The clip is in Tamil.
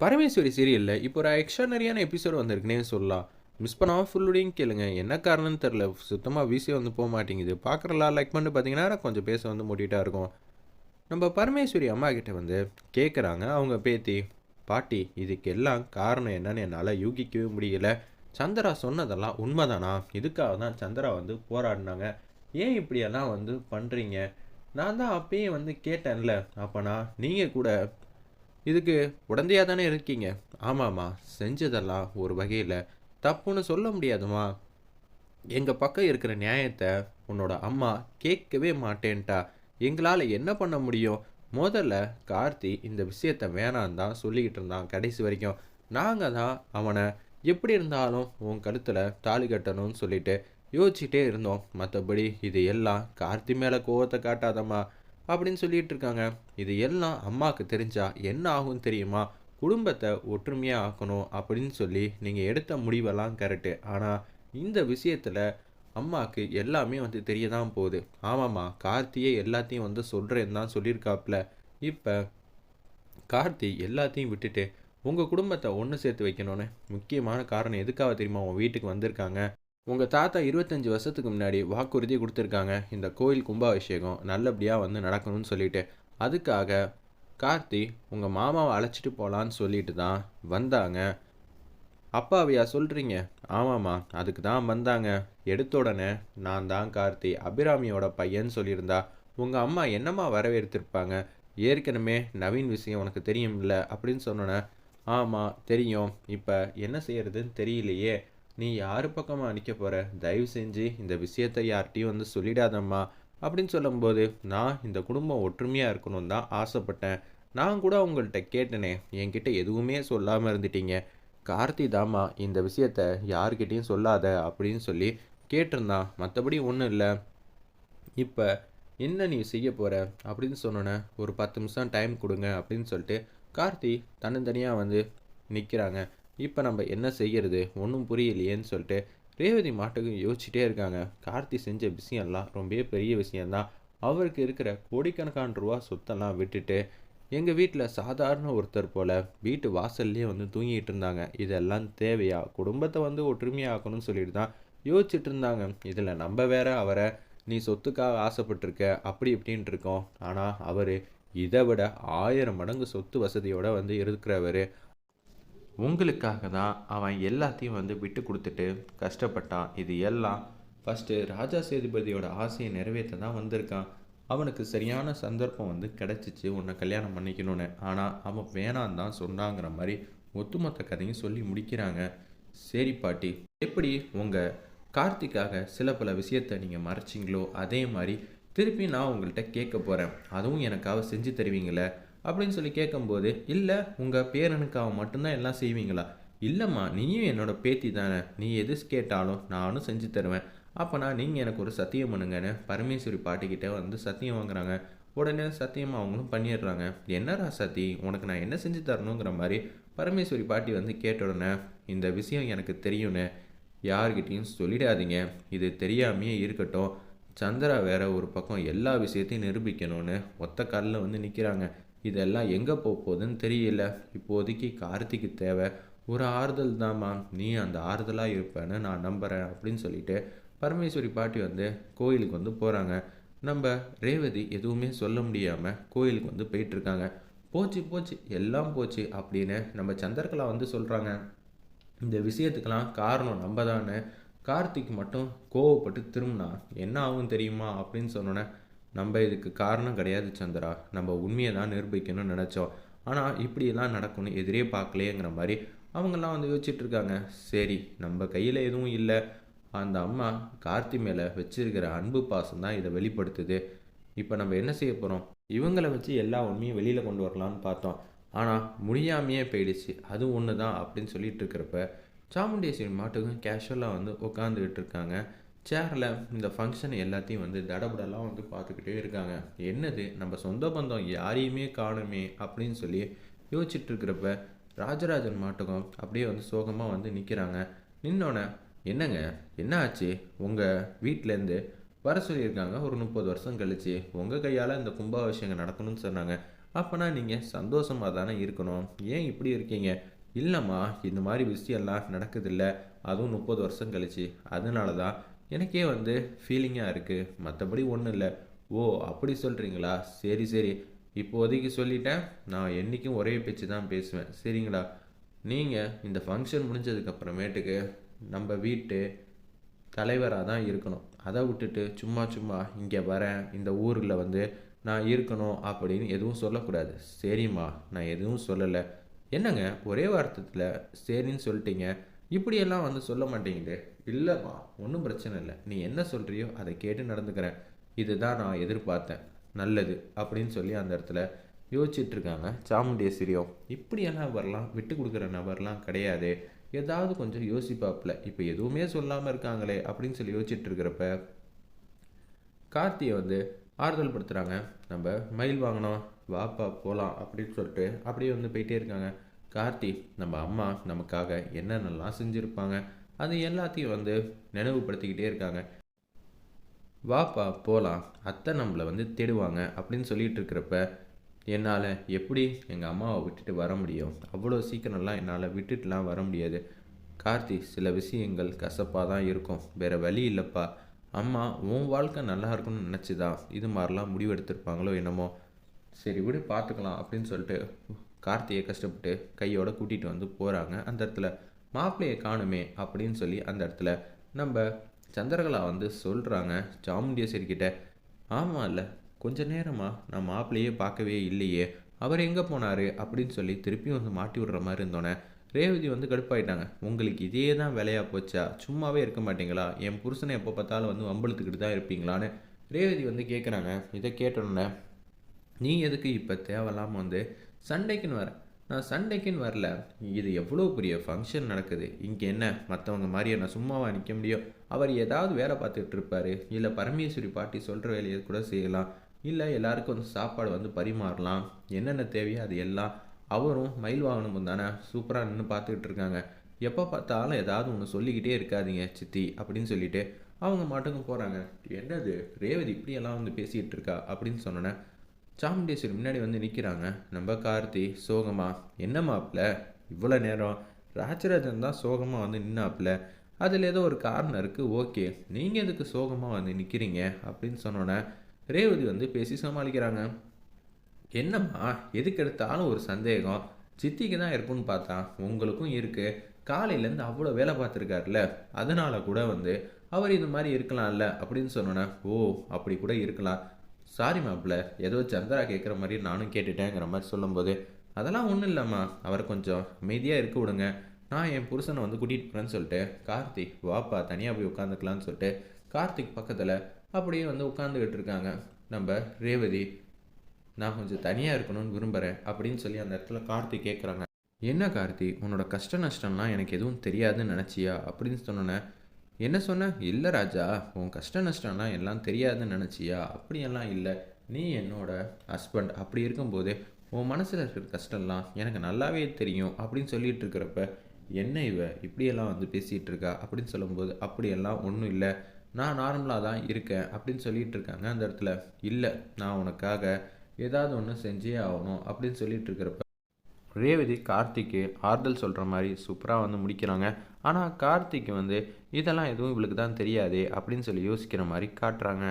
பரமேஸ்வரி சீரியலில் இப்போ ஒரு எக்ஸ்ட்ரானரியான எபிசோடு வந்திருக்குனே சொல்லலாம். மிஸ் பண்ணாமல் ஃபுல்லுடையும் கேளுங்க. என்ன காரணம்னு தெரில சுத்தமாக வீசி வந்து போக மாட்டேங்குது. பார்க்குறலாம் லைக் பண்ணிட்டு பார்த்தீங்கன்னா கொஞ்சம் பேச வந்து மூட்டிகிட்டா இருக்கும். நம்ம பரமேஸ்வரி அம்மா கிட்ட வந்து கேட்குறாங்க அவங்க பேத்தி பாட்டி இதுக்கு எல்லாம் காரணம் என்னன்னு என்னால் யூகிக்கவே முடியல. சந்திரா சொன்னதெல்லாம் உண்மைதானா? இதுக்காக தான் சந்திரா வந்து போராடினாங்க. ஏன் இப்படியெல்லாம் வந்து பண்ணுறீங்க நான் தான் அப்பயே வந்து கேட்டேன்ல. அப்போனா நீங்கள் கூட இதுக்கு உடந்தையாக தானே இருக்கீங்க? ஆமாம்மா செஞ்சதெல்லாம் ஒரு வகையில் தப்புன்னு சொல்ல முடியாதுமா எங்கள் பக்கம் இருக்கிற நியாயத்தை உன்னோட அம்மா கேட்கவே மாட்டேன்ட்டா. எங்களால் என்ன பண்ண முடியும்? முதல்ல கார்த்தி இந்த விஷயத்த வேணான்னு தான் சொல்லிக்கிட்டு இருந்தான் கடைசி வரைக்கும். நாங்கள் தான் அவனை எப்படி இருந்தாலும் உன் கழுத்தில் தாலி கட்டணும்னு சொல்லிட்டு யோசிச்சுட்டே இருந்தோம். மற்றபடி இது எல்லாம் கார்த்தி மேலே கோவத்தை காட்டாதம்மா. அப்படின்னு சொல்லிட்டு இருக்காங்க இது எல்லாம் அம்மாவுக்கு தெரிஞ்சா என்ன ஆகும் தெரியுமா? குடும்பத்தை ஒற்றுமையாக ஆக்கணும் அப்படின்னு சொல்லி நீங்கள் எடுத்த முடிவெல்லாம் கரெக்டு ஆனால் இந்த விஷயத்தில் அம்மாவுக்கு எல்லாமே வந்து தெரிய தான் போகுது. ஆமாம்மா கார்த்தியே எல்லாத்தையும் வந்து சொல்கிறேன்னு தான் சொல்லியிருக்காப்புல இப்போ கார்த்தி எல்லாத்தையும் விட்டுட்டு உங்கள் குடும்பத்தை ஒன்று சேர்த்து வைக்கணும்னு முக்கியமான காரணம் எதுக்காக தெரியுமா? உன் வீட்டுக்கு வந்திருக்காங்க. உங்கள் தாத்தா இருபத்தஞ்சி வருஷத்துக்கு முன்னாடி வாக்குறுதி கொடுத்துருக்காங்க. இந்த கோயில் கும்பாபிஷேகம் நல்லபடியாக வந்து நடக்கணும்னு சொல்லிட்டு. அதுக்காக கார்த்தி உங்கள் மாமாவை அழைச்சிட்டு போகலான்னு சொல்லிட்டு தான் வந்தாங்க. அப்பாவையா சொல்கிறீங்க ஆமாம்மா அதுக்கு தான் வந்தாங்க. எடுத்த உடனே நான் தான் கார்த்தி அபிராமியோட பையன் சொல்லியிருந்தா. உங்கள் அம்மா என்னம்மா வரவேற்றிருப்பாங்க ஏற்கனவே நவீன் விஷயம் உனக்கு தெரியும்ல அப்படின்னு சொன்னோன்னே ஆமாம் தெரியும். இப்போ என்ன செய்யறதுன்னு தெரியலையே. நீ யார் பக்கமாக நிற்க போகிற தயவு செஞ்சு இந்த விஷயத்தை யார்கிட்டையும் வந்து சொல்லிடாதம்மா. அப்படின்னு சொல்லும்போது நான் இந்த குடும்பம் ஒற்றுமையாக இருக்கணும்னு தான் ஆசைப்பட்டேன். நான் கூட உங்கள்கிட்ட கேட்டனே. என்கிட்ட எதுவுமே சொல்லாமல் இருந்துட்டீங்க. கார்த்தி தாம்மா இந்த விஷயத்த யார்கிட்டையும் சொல்லாத அப்படின்னு சொல்லி கேட்டிருந்தான். மற்றபடி ஒன்றும் இல்லை. இப்போ என்ன நீ செய்ய போகிற அப்படின்னு சொன்னோன்னே ஒரு பத்து நிமிஷம் டைம் கொடுங்க அப்படின்னு சொல்லிட்டு கார்த்தி தன்னந்தனியாக வந்து நிற்கிறாங்க இப்போ நம்ம என்ன செய்கிறது ஒன்றும் புரியலையேன்னு சொல்லிட்டு ரேவதி மாட்டுக்கு யோசிச்சுட்டே இருக்காங்க. கார்த்தி செஞ்ச விஷயம்லாம் ரொம்ப பெரிய விஷயந்தான் அவருக்கு இருக்கிற கோடிக்கணக்கான ரூபா சொத்தெல்லாம் விட்டுட்டு எங்கள் வீட்டில் சாதாரண ஒருத்தர் போல் வீட்டு வாசல்லையே வந்து தூங்கிட்டு இருந்தாங்க. இதெல்லாம் தேவையா? குடும்பத்தை வந்து ஒற்றுமையாக்கணும்னு சொல்லிட்டு தான் யோசிச்சுட்டு இருந்தாங்க. இதில் நம்ம வேற அவரை நீ சொத்துக்காக ஆசைப்பட்டிருக்க அப்படி இப்படின்ட்டு இருக்கோம். ஆனால் அவர் இதை விட ஆயிரம் மடங்கு சொத்து வசதியோடு வந்து இருக்கிறவர். உங்களுக்காக தான் அவன் எல்லாத்தையும் வந்து விட்டு கொடுத்துட்டு கஷ்டப்பட்டான். இது எல்லாம் ஃபஸ்ட்டு ராஜா சேதுபதியோட ஆசையை நிறைவேற்ற தான் வந்திருக்கான். அவனுக்கு சரியான சந்தர்ப்பம் வந்து கிடச்சிச்சு உன்னை கல்யாணம் பண்ணிக்கணும்னு. ஆனால் அவன் வேணான் தான் சொன்னாங்கிற மாதிரி ஒட்டுமொத்த கதையும் சொல்லி முடிக்கிறாங்க. சரி பாட்டி எப்படி உங்கள் கார்த்திக்காக சில பல விஷயத்தை நீங்கள் மறைச்சிங்களோ அதே மாதிரி திருப்பி நான் உங்கள்கிட்ட கேட்க போகிறேன் அதுவும் எனக்காக செஞ்சு தருவீங்களே. அப்படின்னு சொல்லி கேட்கும்போது இல்லை உங்கள் பேரனுக்காக மட்டும்தான் எல்லாம் செய்வீங்களா? இல்லைம்மா நீயும் என்னோட பேத்தி தானே. நீ எது கேட்டாலும் நானும் செஞ்சு தருவேன். அப்போனா நீங்கள் எனக்கு ஒரு சத்தியம் பண்ணுங்கன்னு பரமேஸ்வரி பாட்டிக்கிட்ட வந்து சத்தியம் வாங்குறாங்க. உடனே சத்தியம் அவங்களும் பண்ணிடுறாங்க. என்னடா சத்தி உனக்கு நான் என்ன செஞ்சு தரணுங்கிற மாதிரி பரமேஸ்வரி பாட்டி வந்து கேட்ட உடனே இந்த விஷயம் எனக்கு தெரியும்னு யார்கிட்டையும் சொல்லிடாதீங்க. இது தெரியாமையே இருக்கட்டும். சந்திரா வேற ஒரு பக்கம் எல்லா விஷயத்தையும் நிரூபிக்கணும்னு ஒத்த காலில் வந்து நிற்கிறாங்க இதெல்லாம் எங்கே போக போகுதுன்னு தெரியல. இப்போதைக்கு கார்த்திக்கு தேவை. ஒரு ஆறுதல் தாம்மா நீ அந்த ஆறுதலாக இருப்பேன்னு நான் நம்புகிறேன் அப்படின்னு சொல்லிட்டு பரமேஸ்வரி பாட்டி வந்து கோயிலுக்கு வந்து போகிறாங்க நம்ம ரேவதி எதுவுமே சொல்ல முடியாமல் கோயிலுக்கு வந்து போயிட்டுருக்காங்க. போச்சு போச்சு எல்லாம் போச்சு அப்படின்னு நம்ம சந்திரகலா வந்து சொல்கிறாங்க இந்த விஷயத்துக்கெல்லாம் காரணம் நம்ம தானே கார்த்திக் மட்டும் கோவப்பட்டு திரும்பினா என்ன ஆகும் தெரியுமா அப்படின்னு சொன்னோன்னே நம்ம இதுக்கு காரணம் கிடையாது சந்திரா. நம்ம உண்மையை தான் நிரூபிக்கணும்னு நினச்சோம். ஆனால் இப்படியெல்லாம் நடக்கும்னு எதிரே பார்க்கலையேங்கிற மாதிரி அவங்கெல்லாம் வந்து யோசிச்சுட்டு இருக்காங்க. சரி நம்ம கையில் எதுவும் இல்லை. அந்த அம்மா கார்த்தி மேலே வச்சிருக்கிற அன்பு பாசம் தான் இதை வெளிப்படுத்துது. இப்போ நம்ம என்ன செய்ய போகிறோம் இவங்களை வச்சு எல்லா உண்மையும் வெளியில் கொண்டு வரலான்னு பார்த்தோம். ஆனால் முடியாமையே போயிடுச்சு. அது ஒன்று தான் அப்படின்னு சொல்லிட்டு இருக்கிறப்ப சாமுண்டேஸ்வரி மாட்டுக்கும் கேஷுவலாக வந்து உட்காந்துக்கிட்டு இருக்காங்க. சேரில் இந்த ஃபங்க்ஷன் எல்லாத்தையும் வந்து தடபடலாம் வந்து பார்த்துக்கிட்டே இருக்காங்க. என்னது? நம்ம சொந்த பந்தம் யாரையுமே காணுமே அப்படின்னு சொல்லி யோசிச்சுட்டு இருக்கிறப்ப ராஜராஜன் மாட்டுக்கும் அப்படியே வந்து சோகமாக வந்து நிற்கிறாங்க நின்னோடனே என்னங்க? என்ன ஆச்சு? உங்கள் வீட்டிலேருந்து வர சொல்லியிருக்காங்க. ஒரு முப்பது வருஷம் கழிச்சு. உங்கள் கையால் இந்த கும்பாபிஷேகம் நடக்கணும்னு சொன்னாங்க. அப்போனா நீங்கள் சந்தோஷமாக தானே இருக்கணும். ஏன் இப்படி இருக்கீங்க? இல்லைம்மா இந்த மாதிரி விஷயம்லாம் நடக்குதில்ல. அதுவும் முப்பது வருஷம் கழிச்சு. அதனால தான் எனக்கே வந்து ஃபீலிங்காக இருக்குது மற்றபடி ஒன்றும் இல்லை. ஓ அப்படி சொல்கிறீங்களா சரி சரி. இப்போதைக்கு சொல்லிட்டேன். நான் என்றைக்கும் ஒரே பேச்சு தான் பேசுவேன். சரிங்களா? நீங்கள் இந்த ஃபங்க்ஷன் முடிஞ்சதுக்கப்புறமேட்டுக்கு நம்ம வீட்டு தலைவராக தான் இருக்கணும். அதை விட்டுட்டு சும்மா சும்மா இங்கே வரேன். இந்த ஊரில் வந்து நான் இருக்கணும் அப்படின்னு எதுவும் சொல்லக்கூடாது. சரிம்மா. நான் எதுவும் சொல்லலை. என்னங்க? ஒரே வார்த்தத்தில் சரின்னு சொல்லிட்டீங்க. இப்படியெல்லாம் வந்து சொல்ல மாட்டேங்குது. இல்லைம்மா ஒன்றும் பிரச்சனை இல்லை. நீ என்ன சொல்கிறியோ அதை கேட்டு நடந்துக்கிறேன். இதுதான் நான் எதிர்பார்த்தேன். நல்லது அப்படின்னு சொல்லி அந்த இடத்துல யோசிச்சுட்ருக்காங்க சாமுண்டேஸ்வரியோ. சாமுண்டேஸ்வரியும் இப்படியெல்லாம் வரலாம் விட்டு கொடுக்குற நபர்லாம் கிடையாது. ஏதாவது கொஞ்சம் யோசிப்பாப்பில். இப்போ எதுவுமே சொல்லாமல் இருக்காங்களே அப்படின்னு சொல்லி யோசிச்சுட்டு இருக்கிறப்ப கார்த்தியை வந்து ஆறுதல் படுத்துகிறாங்க நம்ம மயில் வாங்கினோம் வாப்பா போகலாம் அப்படின்னு சொல்லிட்டு அப்படியே வந்து போயிட்டே இருக்காங்க. கார்த்தி நம்ம அம்மா நமக்காக என்னென்னலாம் செஞ்சுருப்பாங்க அது எல்லாத்தையும் வந்து நினைவுபடுத்திக்கிட்டே இருக்காங்க. வாப்பா போகலாம் அத்தை நம்மளை வந்து தேடுவாங்க அப்படின்னு சொல்லிட்டு இருக்கிறப்ப என்னால் எப்படி எங்கள் அம்மாவை விட்டுட்டு வர முடியும்? அவ்வளோ சீக்கிரம்லாம் என்னால் விட்டுட்டுலாம் வர முடியாது. கார்த்தி சில விஷயங்கள் கசப்பாக தான் இருக்கும். வேறு வழி இல்லைப்பா. அம்மா உன் வாழ்க்கை நல்லா இருக்கும்னு நினச்சி தான் இது மாதிரிலாம் முடிவெடுத்திருப்பாங்களோ என்னமோ. சரி விடு பார்த்துக்கலாம் அப்படின்னு சொல்லிட்டு கார்த்தியை கஷ்டப்பட்டு கையோட கூட்டிகிட்டு வந்து போகிறாங்க அந்த இடத்துல மாப்பிள்ளையை காணுமே அப்படின்னு சொல்லி அந்த இடத்துல நம்ம சந்திரகலா வந்து சொல்கிறாங்க சாமுண்டீஸ்வரி ஆமாம் இல்லை கொஞ்ச நேரமாக நான் மாப்பிள்ளையே பார்க்கவே இல்லையே. அவர் எங்கே போனார்? அப்படின்னு சொல்லி திருப்பியும் வந்து மாட்டி விடுற மாதிரி இருந்தோன்னே ரேவதி வந்து கடுப்பாயிட்டாங்க. உங்களுக்கு இதே தான் வேலையாக போச்சா? சும்மாவே இருக்க மாட்டீங்களா? என் புருஷனை எப்போ பார்த்தாலும் வந்து வம்பளுத்துக்கிட்டு தான் இருப்பீங்களான்னு? ரேவதி வந்து கேட்குறாங்க இதை கேட்டோன்னே நீ எதுக்கு இப்போ தேவையில்லாமல் வந்து சண்டைக்குன்னு வரேன். நான் சண்டைக்குன்னு வரல. இது எவ்வளோ பெரிய ஃபங்க்ஷன் நடக்குது? இங்கே என்ன? மற்றவங்க மாதிரியே நான் சும்மாவா நிற்க முடியும்? அவர் ஏதாவது வேலை பார்த்துட்டு இருப்பார். இல்லை பரமேஸ்வரி பாட்டி சொல்கிற வேலையை கூட செய்யலாம். இல்லை எல்லாருக்கும் வந்து சாப்பாடு வந்து பரிமாறலாம். என்னென்ன தேவையோ அது எல்லாம் அவரும் மயில் வாகனமும் தானே? சூப்பராக நின்று பார்த்துக்கிட்டு இருக்காங்க. எப்போ பார்த்தாலும் ஏதாவது ஒன்று சொல்லிக்கிட்டே இருக்காதீங்க சித்தி அப்படின்னு சொல்லிட்டு அவங்க மாட்டுக்கும் போகிறாங்க என்னது? ரேவதி இப்படியெல்லாம் வந்து பேசிகிட்டு இருக்கா? அப்படின்னு சொன்னோன்னே சாமுண்டேஸ்வரி முன்னாடி வந்து நிற்கிறாங்க நம்ம கார்த்தி சோகமா? என்ன மாப்பிள்ள இவ்வளோ நேரம் ராஜராஜன் தான் சோகமாக வந்து நின்னாப்புல அதில் ஏதோ ஒரு காரணம் இருக்குது ஓகே. நீங்கள் எதுக்கு சோகமாக வந்து நிற்கிறீங்க அப்படின்னு சொன்னோன்னே ரேவதி வந்து பேசி சமாளிக்கிறாங்க. என்னம்மா? எதுக்கு எடுத்தாலும் ஒரு சந்தேகம். சித்திக்கு தான் இருக்குன்னு பார்த்தா உங்களுக்கும் இருக்குது காலையிலேருந்து அவ்வளோ வேலை பார்த்துருக்காருல அதனால் கூட வந்து அவர் இது மாதிரி இருக்கலாம்ல. அப்படின்னு சொன்னோன்னே ஓ அப்படி கூட இருக்கலாம். சாரி மாப்பிள்ள ஏதோ சந்திரா கேட்குற மாதிரி நானும் கேட்டுட்டேங்கிற மாதிரி சொல்லும்போது அதெல்லாம் ஒன்றும் இல்லைம்மா அவரை கொஞ்சம் அமைதியாக இருக்க விடுங்க. நான் என் புருஷனை வந்து கூட்டிகிட்டு போகிறேன்னு சொல்லிட்டு கார்த்திக் வாப்பா தனியாக போய் உட்காந்துக்கலான்னு சொல்லிட்டு கார்த்திக் பக்கத்தில் அப்படியே வந்து உட்காந்துக்கிட்டு இருக்காங்க. நம்ம ரேவதி நான் கொஞ்சம் தனியாக இருக்கணும்னு விரும்புகிறேன் அப்படின்னு சொல்லி அந்த இடத்துல கார்த்திக் கேட்குறாங்க என்ன கார்த்தி உன்னோட கஷ்ட நஷ்டம்லாம் எனக்கு எதுவும் தெரியாதுன்னு நினச்சியா? அப்படின்னு சொன்னோன்னே என்ன சொன்ன? இல்லை ராஜா உன் கஷ்ட நஷ்டம்லாம் எல்லாம் தெரியாதுன்னு நினச்சியா? அப்படியெல்லாம் இல்லை. நீ என்னோட ஹஸ்பண்ட் அப்படி இருக்கும்போது உன் மனசில் இருக்கிற கஷ்டம்லாம் எனக்கு நல்லாவே தெரியும் அப்படின்னு சொல்லிட்டு இருக்கிறப்ப என்ன இவ? இப்படியெல்லாம் வந்து பேசிகிட்டு இருக்கா? அப்படின்னு சொல்லும்போது அப்படியெல்லாம் ஒன்றும் இல்லை. நான் நார்மலாக தான் இருக்கேன் அப்படின்னு சொல்லிட்டு இருக்காங்க அந்த இடத்துல. இல்லை நான் உனக்காக ஏதாவது ஒன்று செஞ்சே ஆகணும் அப்படின்னு சொல்லிட்டு இருக்கிறப்ப ரேவதி கார்த்திக்கு ஆறுதல் சொல்கிற மாதிரி சூப்பராக வந்து முடிக்கிறாங்க. ஆனால் கார்த்திக் வந்து இதெல்லாம் எதுவும் இவளுக்கு தான் தெரியாதே அப்படின்னு சொல்லி யோசிக்கிற மாதிரி காட்டுறாங்க.